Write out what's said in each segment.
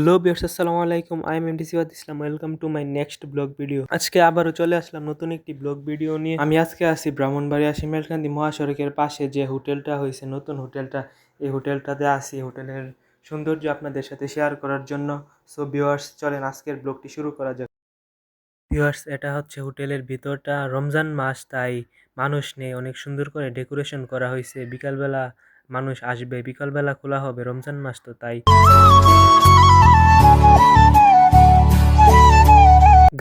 Hello viewers আসসালামু আলাইকুম। I am MD Siwad Islam welcome to my next blog video আজকে আবারও চলে আসলাম নতুন একটি ব্লগ ভিডিও নিয়ে। আমি আজকে আছি ব্রাহ্মণবাড়িয়া শিমেলকান্দি মহাসড়কের পাশে যে হোটেলটা হয়েছে, নতুন হোটেলটা। এই হোটেলটাতে আসি হোটেলের সৌন্দর্য আপনাদের সাথে শেয়ার করার জন্য। সো ভিউয়ার্স, চলেন আজকের ব্লগটি শুরু করা যাক। ভিউয়ার্স, এটা হচ্ছে হোটেলের ভিতরটা। রমজান মাস, তাই মানুষ নেই। অনেক সুন্দর করে ডেকোরেশন করা হয়েছে। বিকালবেলা মানুষ আসবে। বিকালবেলা খোলা হবে। রমজান মাস তো, তাই।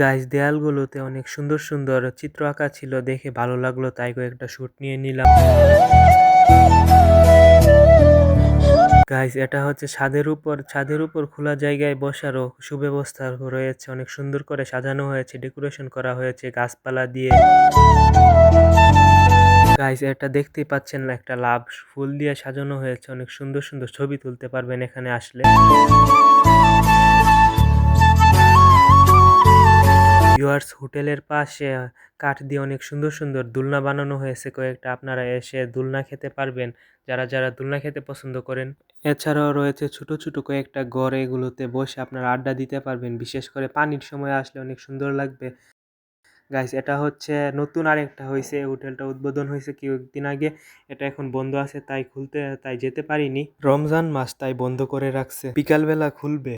গাইস দেয়ালগুলোতে অনেক সুন্দর সুন্দর চিত্র আঁকা ছিল, দেখে ভালো লাগল, তাই কয়েকটা শুট নিয়ে নিলাম। গাইস এটা হচ্ছে ছাদের উপর ছাদের উপর খোলা জায়গায় বসারও সুব্যবস্থা রয়েছে, অনেক সুন্দর করে সাজানো হয়েছে, ডেকোরেশন করা হয়েছে গাছপালা দিয়ে। গাইস এটা দেখতেই পাচ্ছেন একটা লাভ ফুল দিয়ে সাজানো হয়েছে, অনেক সুন্দর সুন্দর ছবি তুলতে পারবেন এখানে আসলে। হোটেলের পাশে কাঠ দিয়ে অনেক সুন্দর সুন্দর দোলনা বানানো হয়েছে কয়েকটা। আপনারা এসে দোলনা খেতে পারবেন, যারা যারা দোলনা খেতে পছন্দ করেন। এছাড়াও রয়েছে ছোট ছোট কয়েকটা ঘর এগুলোতে বসে আপনারা আড্ডা দিতে পারবেন। বিশেষ করে পানির সময় আসলে অনেক সুন্দর লাগবে। গাইস এটা হচ্ছে নতুন আরেকটা হয়েছে হোটেলটা উদ্বোধন হয়েছে কিছুদিন আগে। এটা এখন বন্ধ আছে, তাই খুলতে, তাই যেতে পারিনি। রমজান মাস তাই বন্ধ করে রাখছে। বিকালবেলা খুলবে।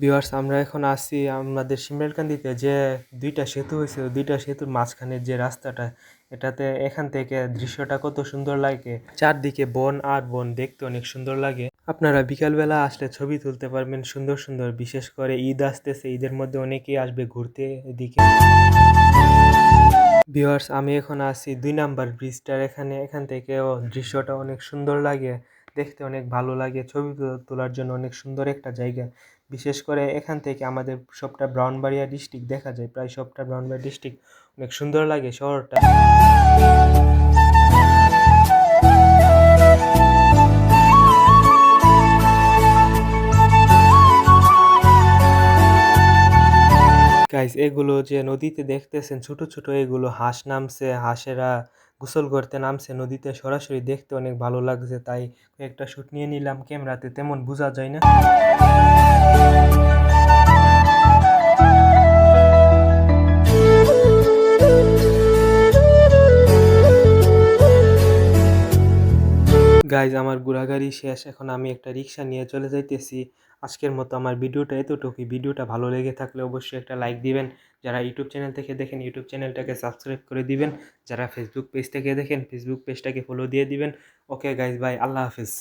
ভিউয়ার্স আমরা এখন আসি আমাদের শিমরালকান্দিতে যে দুইটা সেতু হয়েছে দুইটা সেতুর মাঝখানে যে রাস্তাটা, এটাতে এখান থেকে দৃশ্যটা কত সুন্দর লাগে। চারদিকে বন আর বন দেখতে অনেক সুন্দর লাগে। আপনারা বিকালবেলা আসলে ছবি তুলতে পারবেন সুন্দর সুন্দর, বিশেষ করে ঈদ আসতেছে, ঈদের মধ্যে অনেকেই আসবে ঘুরতে এদিকে। ভিউয়ার্স আমি এখন আছি দুই নাম্বার ব্রিজটার, এখানে এখান থেকেও দৃশ্যটা অনেক সুন্দর লাগে। দেখতে অনেক ভালো লাগে, ছবি তোলার জন্য অনেক সুন্দর একটা জায়গা। বিশেষ করে এখান থেকে আমাদের সবটা ব্রাউনবাড়িয়া ডিস্ট্রিক্ট দেখা যায়, প্রায় সবটা ব্রাউনবাড়িয়া ডিস্ট্রিক্ট অনেক সুন্দর লাগে শহরটা। গাইস এগুলো যে নদীতে দেখতেছেন, ছোট ছোট এগুলো হাঁস নামছে, হাঁসেরা গোসল করতে নামছে নদীতে, সরাসরি দেখতে অনেক ভালো লাগছে। তাই একটা শুট নিয়ে নিলাম ক্যামেরাতে তেমন বোঝা যায় না। গাইজ আমার ঘোরাঘুরি শেষ, এখন আমি একটা রিক্সা নিয়ে চলে যাইতেছি। আজকের মতো আমার ভিডিওটা এতটুকুই। ভিডিওটা ভালো লেগে থাকলে অবশ্যই একটা লাইক দিবেন। যারা ইউটিউব চ্যানেল থেকে দেখেন, ইউটিউব চ্যানেলটাকে সাবস্ক্রাইব করে দিবেন। যারা ফেসবুক পেজ থেকে দেখেন ফেসবুক পেজটাকে ফলো দিয়ে দিবেন। ওকে গাইজ বাই আল্লাহ হাফিজ।